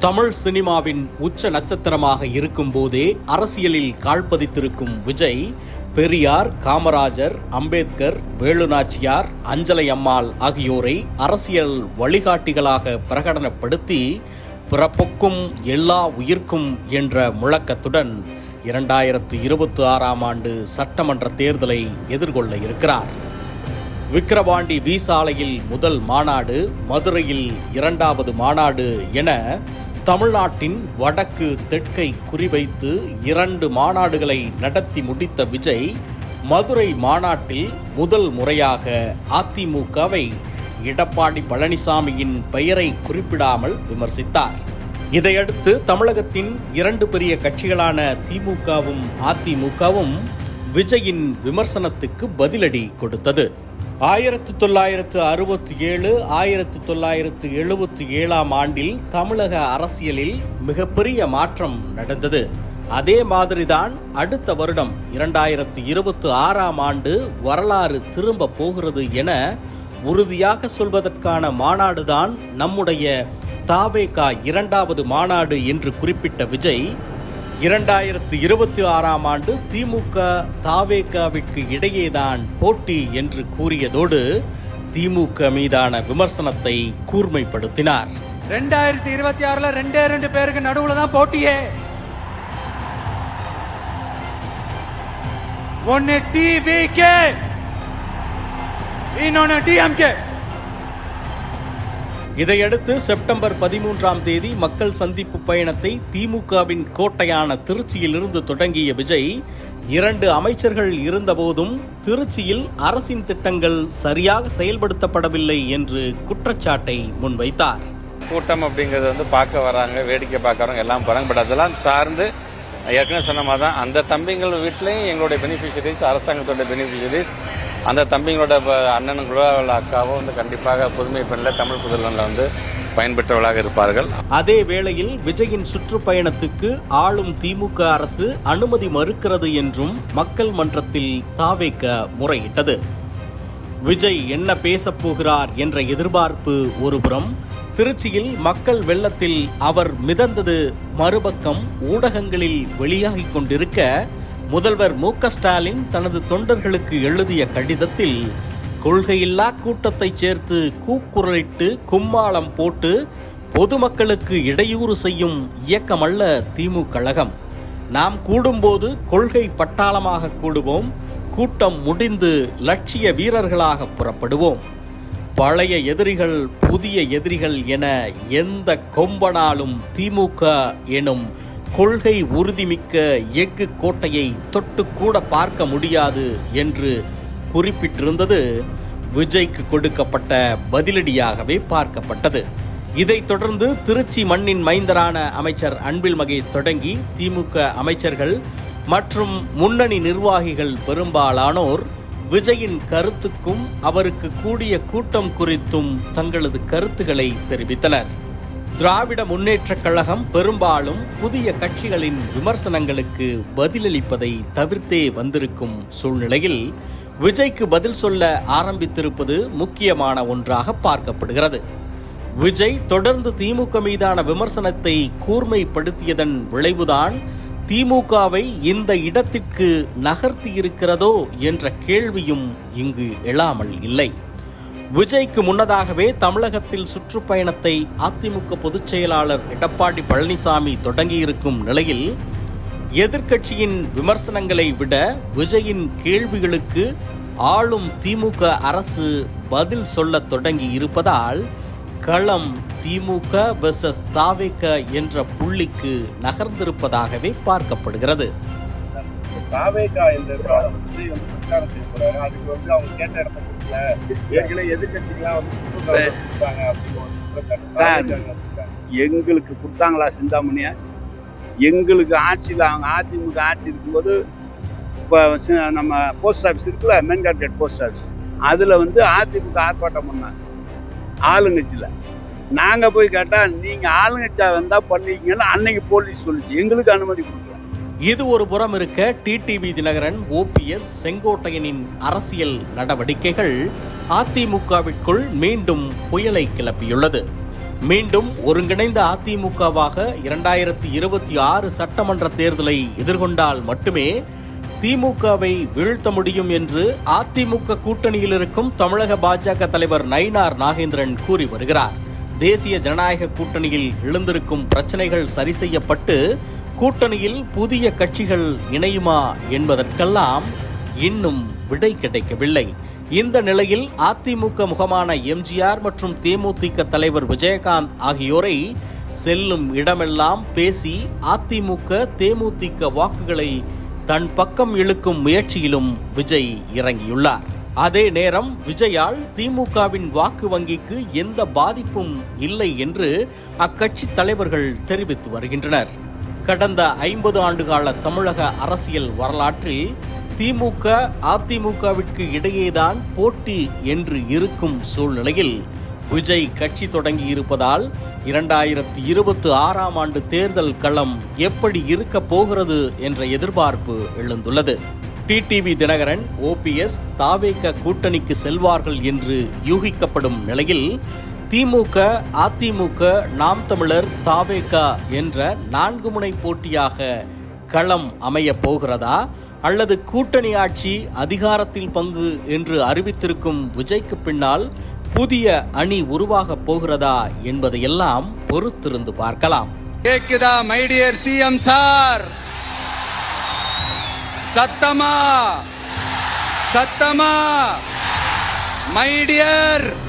தமிழ் சினிமாவின் உச்ச நட்சத்திரமாக இருக்கும்போதே அரசியலில் கால்பதித்திருக்கும் விஜய் பெரியார் காமராஜர் அம்பேத்கர் வேலுநாச்சியார் அஞ்சலை அம்மாள் ஆகியோரை அரசியல் வழிகாட்டிகளாக பிரகடனப்படுத்தி பிறப்புக்கும் எல்லா உயிர்க்கும் என்ற முழக்கத்துடன் இரண்டாயிரத்து இருபத்தி ஆறாம் ஆண்டு சட்டமன்ற தேர்தலை எதிர்கொள்ள இருக்கிறார். விக்கிரவாண்டி விசாலையில் முதல் மாநாடு மதுரையில் இரண்டாவது மாநாடு என தமிழ்நாட்டின் வடக்கு தெற்கை குறிவைத்து இரண்டு மாநாடுகளை நடத்தி முடித்த விஜய் மதுரை மாநாட்டில் முதல் முறையாக அதிமுகவை எடப்பாடி பழனிசாமியின் பெயரை குறிப்பிடாமல் விமர்சித்தார். இதையடுத்து தமிழகத்தின் இரண்டு பெரிய கட்சிகளான திமுகவும் அதிமுகவும் விஜயின் விமர்சனத்துக்கு பதிலடி கொடுத்தது. ஆயிரத்து தொள்ளாயிரத்து அறுபத்தி ஏழு ஆயிரத்து தொள்ளாயிரத்து எழுபத்தி ஏழாம் ஆண்டில் தமிழக அரசியலில் மிகப்பெரிய மாற்றம் நடந்தது. அதே மாதிரிதான் அடுத்த வருடம் இரண்டாயிரத்து இருபத்தி ஆறாம் ஆண்டு வரலாறு திரும்ப போகிறது என உறுதியாக சொல்வதற்கான மாநாடுதான் நம்முடைய தாவேகா இரண்டாவது மாநாடு என்று குறிப்பிட்ட விஜய் இரண்டாயிரத்து இருபத்தி ஆறாம் ஆண்டு திமுக தாவேகாவிற்கு இடையேதான் போட்டி என்று கூறியதோடு திமுக மீதான விமர்சனத்தை கூர்மைப்படுத்தினார். ரெண்டாயிரத்தி இருபத்தி ஆறுல ரெண்டே ரெண்டு பேருக்கு நடுவுல தான் போட்டியே. ஒன்னு டிவிகே இன்னொன்னு டிஎம்கே இதையடுத்து செப்டம்பர் பதிமூன்றாம் தேதி மக்கள் சந்திப்பு பயணத்தை திமுகவின் கோட்டையான திருச்சியிலிருந்து தொடங்கிய விஜய் இரண்டு அமைச்சர்கள் இருந்தபோதும் திருச்சியில் அரசின் திட்டங்கள் சரியாக செயல்படுத்தப்படவில்லை என்று குற்றச்சாட்டை முன்வைத்தார். கூட்டம் அப்படிங்கிறது வந்து பார்க்க வராங்க வேடிக்கை பார்க்குறவங்க எல்லாம் போகிறாங்க பட் அதெல்லாம் சார்ந்து ஏற்கனவே சொன்ன மாதிரி தான் அந்த தம்பிங்கள் வீட்லேயும் எங்களுடைய பெனிஃபிஷரிஸ் அரசாங்கத்தோட பெனிஃபிஷரிஸ் அந்த தம்பிங்களோட அண்ணனுங்களோ அவள் அக்காவோ வந்து கண்டிப்பாக புதுமை பெண்ணில் தமிழ் புதல்வனில் வந்து பயன்பெற்றவர்களாக இருப்பார்கள். அதே வேளையில் விஜயின் சுற்றுப்பயணத்துக்கு ஆளும் திமுக அரசு அனுமதி மறுக்கிறது என்றும் மக்கள் மன்றத்தில் தாவேக்க முறையிட்டது. விஜய் என்ன பேசப் போகிறார் என்ற எதிர்பார்ப்பு ஒருபுறம் திருச்சியில் மக்கள் வெள்ளத்தில் அவர் மிதந்தது மறுபக்கம் ஊடகங்களில் வெளியாகிக் கொண்டிருக்க முதல்வர் மு ஸ்டாலின் தனது தொண்டர்களுக்கு எழுதிய கடிதத்தில் கொள்கையில்லா கூட்டத்தைச் சேர்த்து கூக்குரலிட்டு கும்மாளம் போட்டு பொதுமக்களுக்கு இடையூறு செய்யும் இயக்கமல்ல திமு கழகம். நாம் கூடும்போது கொள்கை பட்டாளமாக கூடுவோம். கூட்டம் முடிந்து லட்சிய வீரர்களாக புறப்படுவோம். பழைய எதிரிகள் புதிய எதிரிகள் என எந்த கொம்பனாலும் திமுக எனும் கொள்கை உறுதிமிக்க எஃகு கோட்டையை தொட்டுக்கூட பார்க்க முடியாது என்று குறிப்பிட்டிருந்தது விஜய்க்கு கொடுக்கப்பட்ட பதிலடியாகவே பார்க்கப்பட்டது. இதைத் தொடர்ந்து திருச்சி மண்ணின் மைந்தரான அமைச்சர் அன்பில் மகேஷ் தொடங்கி திமுக அமைச்சர்கள் மற்றும் முன்னணி நிர்வாகிகள் பெரும்பாலானோர் விஜயின் கருத்துக்கும் அவருக்கு கூடிய கூட்டம் குறித்தும் தங்களது கருத்துக்களை தெரிவித்தனர். திராவிட முன்னேற்றக் கழகம் பெரும்பாலும் புதிய கட்சிகளின் விமர்சனங்களுக்கு பதிலளிப்பதை தவிர்த்தே வந்திருக்கும் சூழ்நிலையில் விஜய்க்கு பதில் சொல்ல ஆரம்பித்திருப்பது முக்கியமான ஒன்றாக பார்க்கப்படுகிறது. விஜய் தொடர்ந்து திமுக மீதான விமர்சனத்தை கூர்மைப்படுத்தியதன் விளைவுதான் திமுகவை இந்த இடத்திற்கு நகர்த்தியிருக்கிறதோ என்ற கேள்வியும் இங்கு எழாமல் இல்லை. விஜய்க்கு முன்னதாகவே தமிழகத்தில் சுற்றுப்பயணத்தை அதிமுக பொதுச் செயலாளர் எடப்பாடி பழனிசாமி தொடங்கியிருக்கும் நிலையில் எதிர்க்கட்சியின் விமர்சனங்களை விட விஜயின் கேள்விகளுக்கு ஆளும் திமுக அரசு பதில் சொல்லத் தொடங்கி இருப்பதால் களம் திமுக வெர்சஸ் தாவேக என்ற புள்ளிக்கு நகர்ந்திருப்பதாகவே பார்க்கப்படுகிறது. தாவேகா என்ற வந்து அதுக்கு வந்து அவங்க கேட்ட இடத்துக்கு கொடுக்கல ஏற்கனவே எதிர்கட்சிகளாம் வந்து கொடுத்தாங்க. சார். கொடுத்தாங்க. எங்களுக்கு கொடுத்தாங்களா சிந்தாமணியா? எங்களுக்கு ஆட்சியில் அவங்க அதிமுக ஆட்சி இருக்கும்போது இப்போ நம்ம போஸ்ட் ஆஃபீஸ் இருக்குல்ல மெயின்கார்ட் கேட் போஸ்ட் ஆஃபீஸ் அதில் வந்து அதிமுக ஆர்ப்பாட்டம் பண்ணாங்க. ஆளுங்கட்சியில். நாங்கள் போய் கேட்டால் நீங்கள் ஆளுங்கட்சியா வந்தால் பண்ணிக்கங்கன்னு அன்னைக்கு போலீஸ் சொல்லிச்சு எங்களுக்கு அனுமதி கொடுக்கல இது ஒரு புறம் இருக்க டிடிவி தினகரன் ஓபிஎஸ் செங்கோட்டையனின் அரசியல் நடவடிக்கைகள் அதிமுகவிற்குள் மீண்டும் புயலை கிளப்பியுள்ளது. மீண்டும் ஒருங்கிணைந்த அதிமுகவாக இரண்டாயிரத்தி இருபத்தி ஆறு சட்டமன்ற தேர்தலை எதிர்கொண்டால் மட்டுமே திமுகவை வீழ்த்த முடியும் என்று அதிமுக கூட்டணியில் இருக்கும் தமிழக பாஜக தலைவர் நயினார் நாகேந்திரன் கூறி வருகிறார். தேசிய ஜனநாயக கூட்டணியில் எழுந்திருக்கும் பிரச்சனைகள் சரி செய்யப்பட்டு கூட்டணியில் புதிய கட்சிகள் இணையுமா என்பதற்கெல்லாம் இன்னும் விடை கிடைக்கவில்லை. இந்த நிலையில் அதிமுக முகமான எம்ஜிஆர் மற்றும் தேமுதிக தலைவர் விஜயகாந்த் ஆகியோரை செல்லும் இடமெல்லாம் பேசி அதிமுக தேமுதிக வாக்குகளை தன் பக்கம் இழுக்கும் முயற்சியிலும் விஜய் இறங்கியுள்ளார். அதே நேரம் விஜயால் திமுகவின் வாக்கு வங்கிக்கு எந்த பாதிப்பும் இல்லை என்று அக்கட்சி தலைவர்கள் தெரிவித்து வருகின்றனர். கடந்த ஐம்பது ஆண்டுகால தமிழக அரசியல் வரலாற்றில் திமுக அதிமுகவிற்கு இடையேதான் போட்டி என்று இருக்கும் சூழ்நிலையில் விஜய் கட்சி தொடங்கி இருப்பதால் இரண்டாயிரத்தி இருபத்தி ஆறாம் ஆண்டு தேர்தல் களம் எப்படி இருக்க போகிறது என்ற எதிர்பார்ப்பு எழுந்துள்ளது. டிடிவி தினகரன் ஓபிஎஸ் தாவேக கூட்டணிக்கு செல்வார்கள் என்று யூகிக்கப்படும் நிலையில் திமுக அதிமுக நாம் தமிழர் தாவேகா என்ற நான்கு முனை போட்டியாக களம் அமையப் போகிறதா? அல்லது கூட்டணி ஆட்சி அதிகாரத்தில் பங்கு என்று அறிவித்திருக்கும் விஜய்க்கு பின்னால் புதிய அணி உருவாகப் போகிறதா என்பதையெல்லாம் பொறுத்திருந்து பார்க்கலாம். கேக்குதா மைடியர் சிஎம் சார் சத்தமா? சத்தமா? மைடியர்